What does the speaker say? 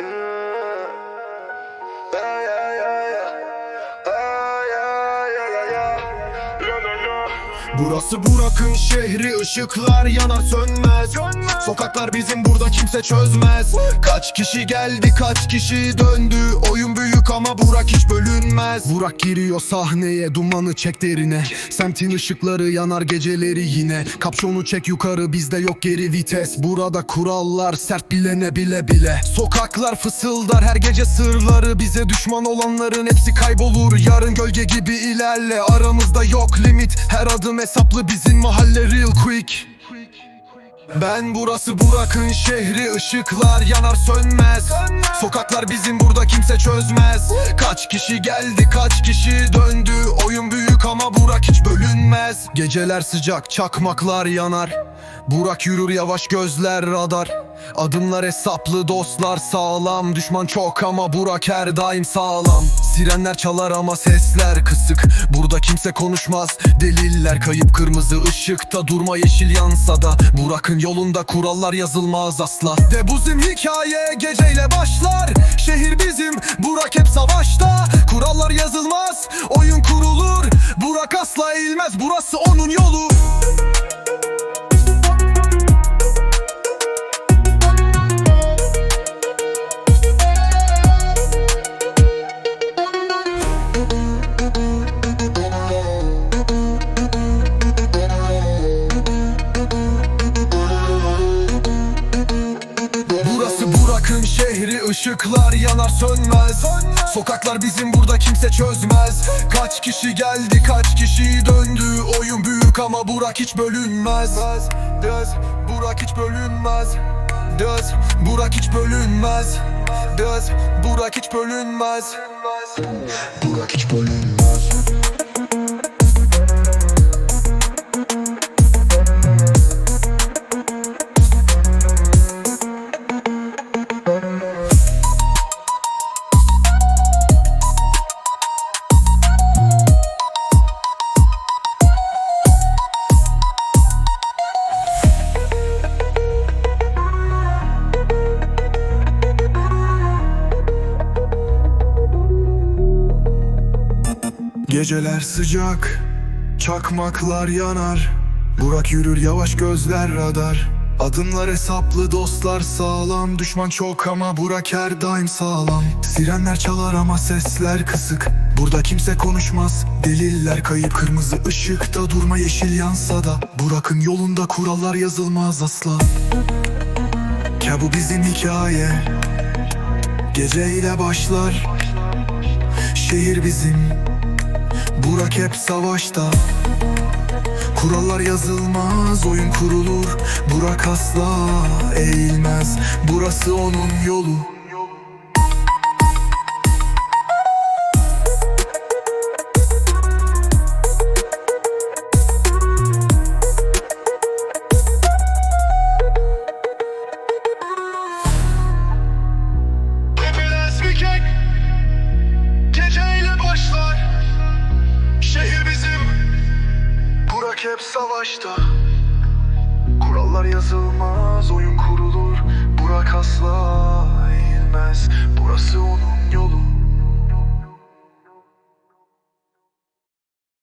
Yeah. Burası Burak'ın şehri ışıklar yanar sönmez. Sokaklar bizim burada kimse çözmez. Kaç kişi geldi kaç kişi döndü? Oyun büyük ama Burak hiç bölünmez. Burak giriyor sahneye dumanı çek derine. Semtin ışıkları yanar geceleri yine. Kapşonu çek yukarı bizde yok geri vites. Burada kurallar sert bilene bile bile. Sokaklar fısıldar her gece sırları. Bize düşman olanların hepsi kaybolur. Yarın gölge gibi ilerle. Aramızda yok limit Her adım hesaplı bizim mahalle real quick. Ben burası Burak'ın şehri ışıklar yanar sönmez. Sokaklar bizim burada kimse çözmez. Kaç kişi geldi kaç kişi döndü? Oyun büyük ama Burak hiç bölünmez. Geceler sıcak çakmaklar yanar. Burak yürür yavaş gözler radar. Adımlar hesaplı dostlar sağlam. Düşman çok ama Burak her daim sağlam Sirenler çalar ama sesler kısık. Burada kimse konuşmaz. Deliller kayıp kırmızı ışıkta. Durma yeşil yansa da. Burak'ın yolunda kurallar yazılmaz asla. De bizim hikaye geceyle başlar. Şehir bizim Burak hep savaşta. Kurallar yazılmaz Oyun kurulur. Burak asla eğilmez. Burası onun şehri ışıklar yanar sönmez. Sokaklar bizim burada kimse çözmez. Kaç kişi geldi kaç kişi döndü? Oyun büyük ama Burak hiç bölünmez. Döz, Burak hiç bölünmez. Döz, Burak hiç bölünmez. Döz, Burak hiç bölünmez. Burak hiç bölünmez Geceler sıcak, çakmaklar yanar. Burak yürür yavaş gözler radar. Adımlar hesaplı dostlar sağlam. Düşman çok ama Burak her daim sağlam. Sirenler çalar ama sesler kısık. Burada kimse konuşmaz. Deliller kayıp kırmızı ışıkta Durma yeşil yansa da. Burak'ın yolunda kurallar yazılmaz asla. Ya bu bizim hikaye. Geceyle başlar. Şehir bizim Burak hep savaşta. Kurallar yazılmaz oyun kurulur. Burak asla eğilmez. Burası onun yolu Hep savaşta. Kurallar yazılmaz oyun kurulur. Burak asla eğilmez